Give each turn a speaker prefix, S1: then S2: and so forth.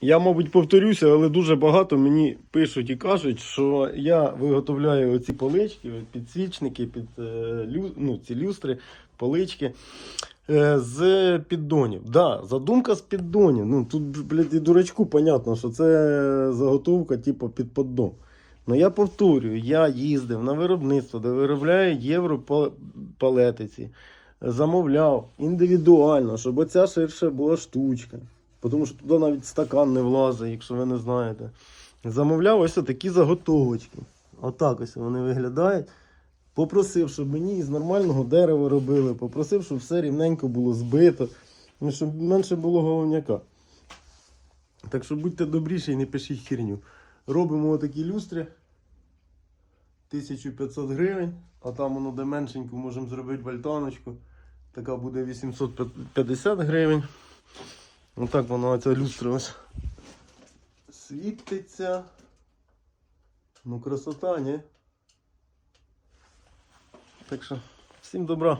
S1: Я, мабуть, повторюся, але дуже багато мені пишуть і кажуть, що я виготовляю оці полички, підсвічники, під е, ну, ці люстри, полички е, з піддонів. Да, задумка з піддонів. Ну, тут, блядь, і дурачку понятно, що це заготовка, типу, під поддон. Ну я повторюю, я їздив на виробництво, де виробляють європалетиці, замовляв індивідуально, щоб оця ширша була штучка. Тому що туди навіть стакан не влазить, якщо ви не знаєте. Замовляв ось такі заготовочки. Отак ось вони виглядають. Попросив, щоб мені із нормального дерева робили, попросив, щоб все рівненько було збито, ну, щоб менше було головняка. Так що будьте добріші і не пишіть херню. Робимо отакі люстри. 1500 гривень, а там воно де меншенько можемо зробити вальтаночку. Така буде 850 гривень. Отак воно ця люстра ось світиться. Ну, красота, ні? Так що, всім добра.